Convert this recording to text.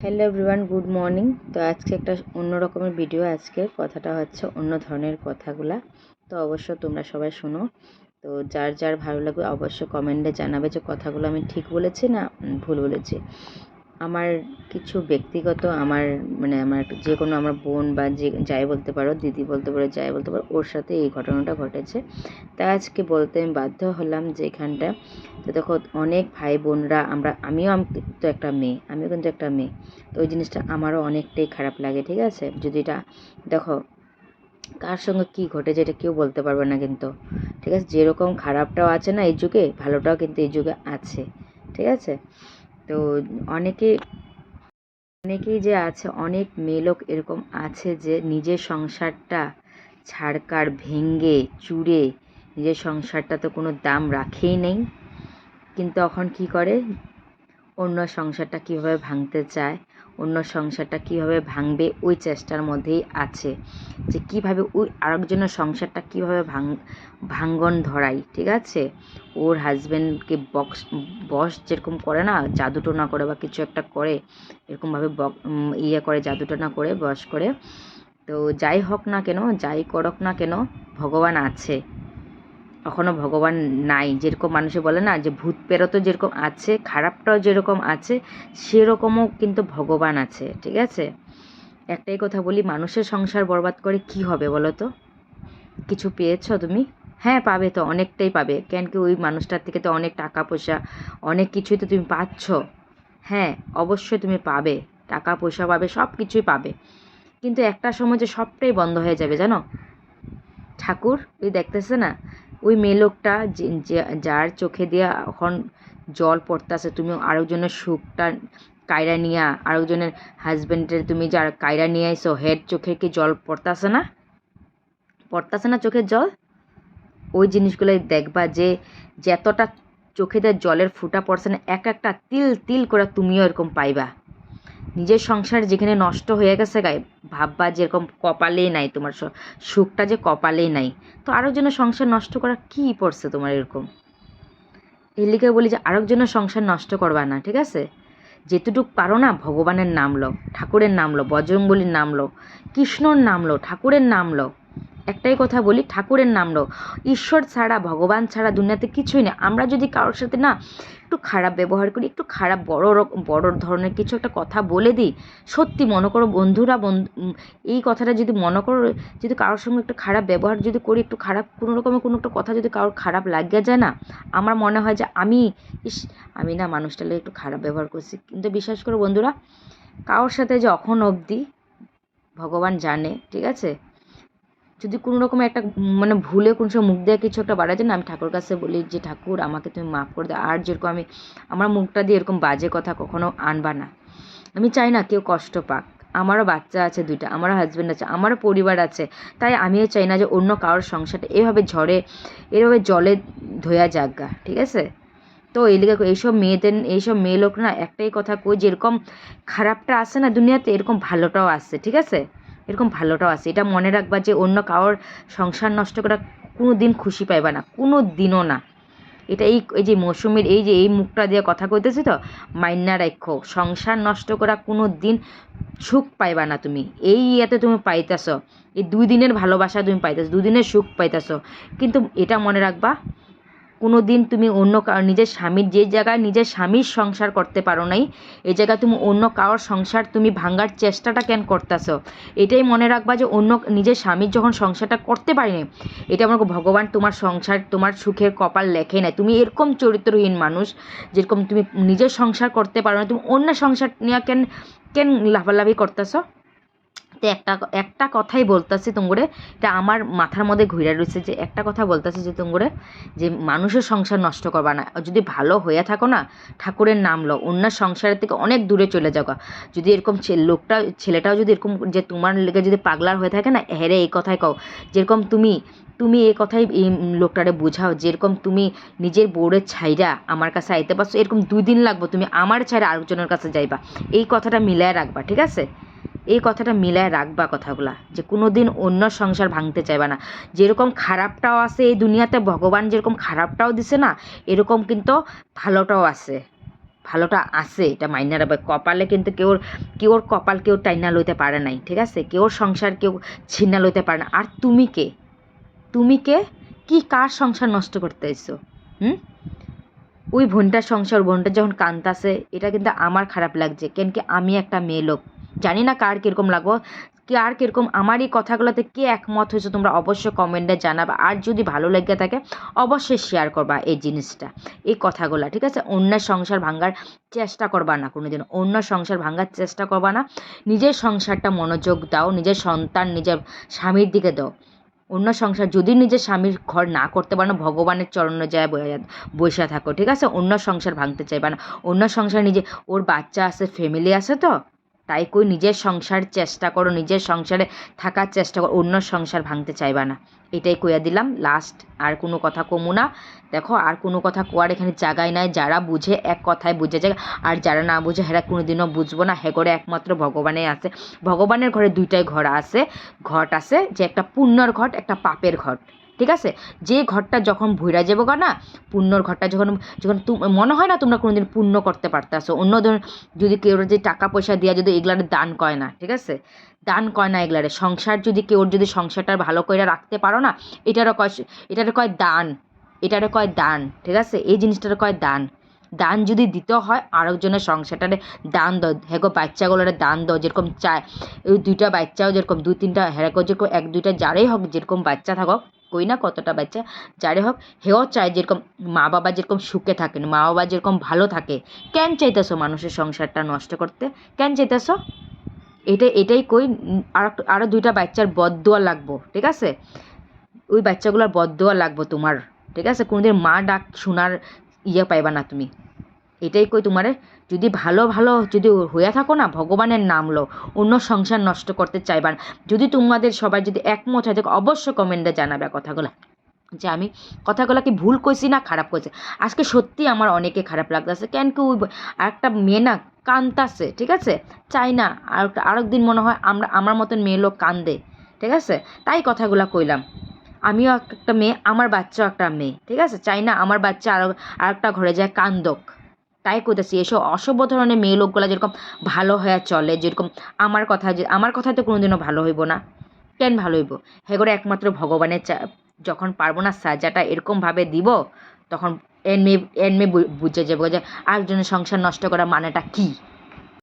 Hello everyone good morning তো আজকে একটা অন্য রকমের ভিডিও আজকের কথাটা হচ্ছে অন্য ধরনের কথাগুলা। তো অবশ্য তোমরা সবাই শোনো। তো যার যার ভালো লাগবে অবশ্য কমেন্টে জানাবে যে কথাগুলো আমি ঠিক বলেছি না ভুল বলেছি। আমার কিছু ব্যক্তিগত, আমার মানে আমার যে কোনো আমার বোন বা যে যাই বলতে পারো, দিদি বলতে পারো, যাই বলতে পারো, ওর সাথে এই ঘটনাটা ঘটেছে। তাই আজকে বলতে আমি বাধ্য হলাম যে এখানটা, তো দেখো অনেক ভাই বোনরা, আমরা, আমিও তো একটা মেয়ে, আমিও কিন্তু একটা মেয়ে, তো ওই জিনিসটা আমারও অনেকটাই খারাপ লাগে, ঠিক আছে? যদি এটা, দেখো, কার সঙ্গে কী ঘটেছে এটা কেউ বলতে পারবে না কিন্তু, ঠিক আছে? যেরকম খারাপটাও আছে না এই যুগে, ভালোটাও কিন্তু এই যুগে আছে, ঠিক আছে? তো অনেকে, অনেকেই যে আছে, অনেক মেয়ে লোক এরকম আছে যে নিজের সংসারটা ছাড়কার, ভেঙ্গে, চুরে নিজের সংসারটা তো কোনো দাম রাখেই নেই। কিন্তু তখন কি করে? অন্য সংসারটা কীভাবে ভাঙতে চায়, অন্য সংসারটা কীভাবে ভাঙবে, ওই চেষ্টার মধ্যেই আছে। যে কীভাবে ওই আরেকজনের সংসারটা কীভাবে ভাঙ, ভাঙ্গন ধরাই, ঠিক আছে? ওর হাজব্যান্ডকে বক্স বস যেরকম করে না জাদুটোনা করে বা কিছু একটা করে, এরকমভাবে বক ইয়ে করে জাদুটোনা করে বস করে। তো যাই হোক না কেন, যাই করক না কেন, ভগবান আছে। কখনো ভগবান নাই। যেরকম মানুষে বলে না যে ভূত প্রেরত যেরকম আছে, খারাপটাও যেরকম আছে, সেরকমও কিন্তু ভগবান আছে। ঠিক আছে? একটাই কথা বলি, মানুষের সংসার বরবাদ করে কি হবে বলো তো? কিছু পেয়েছ তুমি? হ্যাঁ পাবে তো, অনেকটাই পাবে। কেন কি ওই মানুষটার থেকে তো অনেক টাকা পয়সা, অনেক কিছুই তো তুমি পাচ্ছ। হ্যাঁ অবশ্যই তুমি পাবে। টাকা পয়সা পাবে সব কিছুই পাবে। কিন্তু একটা সময় যে সবটাই বন্ধ হয়ে যাবে, জানো? ঠাকুর, ওই দেখতেছে না? ওই মেয়ে লোকটা যার চোখে দিয়া এখন জল পড়তাছে, তুমি আরেকজনের সুখটা কায়রা নিয়া, আরেকজনের হাজবেন্ডের তুমি যার কায়রা নিয়ে আইসো হেড চোখে কি জল পড়তাছে না? পড়তাছে না চোখের জল? ওই জিনিসগুলোই দেখবা যে, যতটা চোখে দিয়ে জলের ফুটা পড়ছে না, এক একটা তিল তিল করে তুমিও এরকম পাইবা। নিজের সংসার যেখানে নষ্ট হয়ে গেছে গায়ে, ভাববা যেরকম কপালেই নাই তোমার সুখটা যে কপালেই নাই। তো আরও আরেকজনের সংসার নষ্ট করা কি পড়ছে তোমার এরকম? এর লিখে বলি যে আরেকজনের সংসার নষ্ট করবা না, ঠিক আছে? যেতুটুক পারো না, ভগবানের নাম লো ঠাকুরের নাম লো বজরংবলীর নাম লো কৃষ্ণর নাম লো ঠাকুরের নাম লো একটাই কথা বলি, ঠাকুরের নাম লো। ঈশ্বর ছাড়া, ভগবান ছাড়া দুনিয়াতে কিছুই নেই। আমরা যদি কারোর সাথে না একটু খারাপ ব্যবহার করি, একটু খারাপ বড় বড় ধরনের কিছু একটা কথা বলে দিই, সত্যি মনে করো বন্ধুরা বন্ধু এই কথাটা যদি মনে করো, যদি কারোর সঙ্গে একটু খারাপ ব্যবহার যদি করি, একটু খারাপ কোনো রকমের কোনো একটা কথা যদি কারোর খারাপ লাগিয়ে যায় না, আমার মনে হয় যে আমি, ইস, আমি না মানুষটার লাগে একটু খারাপ ব্যবহার করছি। কিন্তু বিশ্বাস করো বন্ধুরা, কারোর সাথে যখন অবধি ভগবান জানে, ঠিক আছে? যদি কোনো রকম একটা মানে ভুলে কোনো সময় মুখ দিয়ে কিছু একটা বাড়া যায় না আমি ঠাকুর কাছে বলি যে, ঠাকুর, আমাকে তুমি মাফ করে দাও। আর যেরকম আমি, আমার মুখটা দিয়ে এরকম বাজে কথা কখনো আনবা না। আমি চাই না কেউ কষ্ট পাক। আমারও বাচ্চা আছে দুইটা, আমারও হাজব্যান্ড আছে, আমারও পরিবার আছে। তাই আমিও চাই না যে অন্য কারোর সংসারটা এভাবে ঝড়ে, এভাবে জলে ধোয়া যাগা ঠিক আছে? তো এই লিগে এইসব মেয়েদের, এইসব মেয়ে লোক না একটাই কথা কই, যেরকম খারাপটা আসে না দুনিয়াতে, এরকম ভালোটাও আসে ঠিক আছে? এরকম ভালোটাও আছে। এটা মনে রাখবা যে অন্য কারোর সংসার নষ্ট করা কোনো দিন খুশি পাইবা না কোনো দিনও না। এটা এই এই যে মৌসুমীর, এই যে এই মুখটা দিয়ে কথা কইতেছি তো মাইন্না রাখো সংসার নষ্ট করা কোনো দিন সুখ পাইবা না তুমি। এই ইয়েতে তুমি পাইতেছ, এই দুই দিনের ভালোবাসা তুমি পাইতেছ দুদিনের সুখ পাইতেছ। কিন্তু এটা মনে রাখবা কোনো দিন তুমি অন্য কারও নিজের স্বামীর যে জায়গায় নিজের স্বামীর সংসার করতে পারো নাই এই জায়গায় তুমি অন্য কারোর সংসার তুমি ভাঙার চেষ্টাটা কেন করতেছো? এটাই মনে রাখবা যে অন্য নিজের স্বামীর যখন সংসারটা করতে পারিনি এটা আমার ভগবান তোমার সংসার, তোমার সুখের কপাল লেখে নাই। তুমি এরকম চরিত্রহীন মানুষ, যেরকম তুমি নিজের সংসার করতে পারো না তুমি অন্য সংসার নিয়ে কেন কেন লাফালাফি করতেছো? তো একটা একটা কথাই বলতেছি তোমরে এটা আমার মাথার মধ্যে ঘুরে রয়েছে যে একটা কথা বলতেছি যে তোমরে যে মানুষের সংসার নষ্ট করবা না। যদি ভালো হয়ে থাকো না, ঠাকুরের নাম লো অন্য সংসারের থেকে অনেক দূরে চলে যাও গা। যদি এরকম লোকটা, ছেলেটাও যদি এরকম যে তোমার লেগে যদি পাগলার হয়ে থাকে না হেরে এই কথাই কও। যেরকম তুমি তুমি এই কথাই এই লোকটারে বুঝাও, যেরকম তুমি নিজের বউরের ছাইরা আমার কাছে আইতে পারছ, এরকম দুই দিন লাগবে তুমি আমার ছাইরা আরেকজনের কাছে যাইবা। এই কথাটা মিলায় রাখবা, ঠিক আছে? এই কথাটা মিলায় রাখবা কথাগুলা, যে কোনো দিন অন্য সংসার ভাঙতে চাইবা না। যেরকম খারাপটাও আছে এই দুনিয়াতে, ভগবান যেরকম খারাপটাও দিছে না, এরকম কিন্তু ভালোটাও আছে। ভালোটা আছে, এটা মাইনা রাখবে। কপালে কিন্তু কেউ কেউর কপাল কেউ টাইনা লইতে পারে নাই, ঠিক আছে? কেউর সংসার কেউ ছিন্না লইতে পারে না। আর তুমি কে? তুমি কে? কি কার সংসার নষ্ট করতে এসো হুম? ওই বোনটার সংসার বোনটা যখন কান্তাছে এটা কিন্তু আমার খারাপ লাগছে। কেন কি আমি একটা মেয়ে লোক। জানি না কার কীরকম লাগবো কার কীরকম আমার এই কথাগুলোতে কে একমত হয়েছে তোমরা অবশ্যই কমেন্টে জানাবা। আর যদি ভালো লেগে থাকে, অবশ্যই শেয়ার করবা এই জিনিসটা, এই কথাগুলো, ঠিক আছে? অন্যের সংসার ভাঙার চেষ্টা করবা না কোনোদিন অন্য সংসার ভাঙার চেষ্টা করবা না, নিজের সংসারটা মনোযোগ দাও, নিজের সন্তান, নিজের স্বামীর দিকে দাও। অন্য সংসার, যদি নিজের স্বামীর ঘর না করতে পারো, ভগবানের চরণে যায় বসে থাকো, ঠিক আছে? অন্য সংসার ভাঙতে চাইবা না অন্য সংসার নিজে, ওর বাচ্চা আছে ফ্যামিলি আছে তো? তাই কই নিজের সংসার চেষ্টা করো, নিজের সংসারে থাকার চেষ্টা করো, অন্য সংসার ভাঙতে চাইবা না। এটাই কইয়া দিলাম লাস্ট আর কোনো কথা কমু না। দেখো, আর কোনো কথা কোয়ার এখানে জায়গায় নাই, যারা বুঝে এক কথায় বুঝে যায়, আর যারা না বুঝে হেরা কোনোদিনও বুঝব না। হে ঘরে একমাত্র ভগবানে আছে। ভগবানের ঘরে দুইটাই ঘর আছে, ঘট আছে যে একটা পুণ্যর ঘট, একটা পাপের ঘট। ঠিক আছে? যে ঘরটা যখন ভুইরা যাব না, পুণ্যর ঘরটা যখন যখন মনে হয় না তোমরা কোনোদিন পুণ্য করতে পারতেছো। অন্য ধরুন যদি কেউ যে টাকা পয়সা দিয়া যদি এগুলার দান কয় না, ঠিক আছে? দান কয় না এগুলারে। সংসার যদি কেউ যদি সংসারটা ভালো করে রাখতে পারো না, এটারও কয় এটারে কয় দান এটারে কয় দান, ঠিক আছে? এই জিনিসটারে কয় দান। দান যদি দিতে হয়, আরেকজনের সংসারটারে দান দাও। হ্যাগো বাচ্চাগুলোরে দান দাও। যেরকম চায়, ওই দুইটা বাচ্চাও যেরকম, দুই তিনটা হ্যাগো যেরকম, এক দুইটা যারাই হোক, যেরকম বাচ্চা থাকুক কই না কতটা বাচ্চা। যারে হোক, হেও চায় যেরকম মা বাবা যেরকম সুখে থাকেন মা বাবা যেরকম ভালো থাকে, কেন চাইতেছো মানুষের সংসারটা নষ্ট করতে? কেন চাইতেছো? এটা, এটাই কই, আর আরও দুইটা বাচ্চার বদদোয়া লাগবো, ঠিক আছে? ওই বাচ্চাগুলোর বদদোয়া লাগবো তোমার, ঠিক আছে? কোনোদিন মা ডাক শোনার ইয়ে পাইবা না তুমি। এটাই কই তোমারে? যদি ভালো ভালো, যদি হইয়া থাকো না, ভগবানের নাম লো। অন্য সংসার নষ্ট করতে চাইবা যদি তোমাদের সবাই যদি একমত হয়, দেখো অবশ্যই কমেন্টে জানাবে কথাগুলো। যে আমি কথাগুলো কি ভুল কইছি না খারাপ কইছি? আজকে সত্যি আমার অনেকে খারাপ লাগতেছে। কেন কি ওই আরেকটা মেয়ে না কান্দাছে ঠিক আছে? চাই না, আর আরেক দিন মনে হয় আমরা, আমার মতন মেয়ে লোক কান্দে, ঠিক আছে? তাই কথাগুলো কইলাম। আমিও একটা মেয়ে, আমার বাচ্চাও একটা মেয়ে, ঠিক আছে? চাই না আমার বাচ্চা আরও আরেকটা ঘরে যায় কান্দক। তাই করতেছি এসব অসভ্য ধরনের মেয়ে লোকগুলো যেরকম ভালো হয়ে চলে, যেরকম আমার কথা, যে আমার কথা তো কোনোদিনও ভালো হইব না। কেন ভালো হইব? হেগরে একমাত্র ভগবানের চা যখন পারব না সাজাটা এরকমভাবে দিব, তখন এন মেয়ে এন মেয়ে বুঝে যাব যে আরেকজনের সংসার নষ্ট করা মানেটা কী?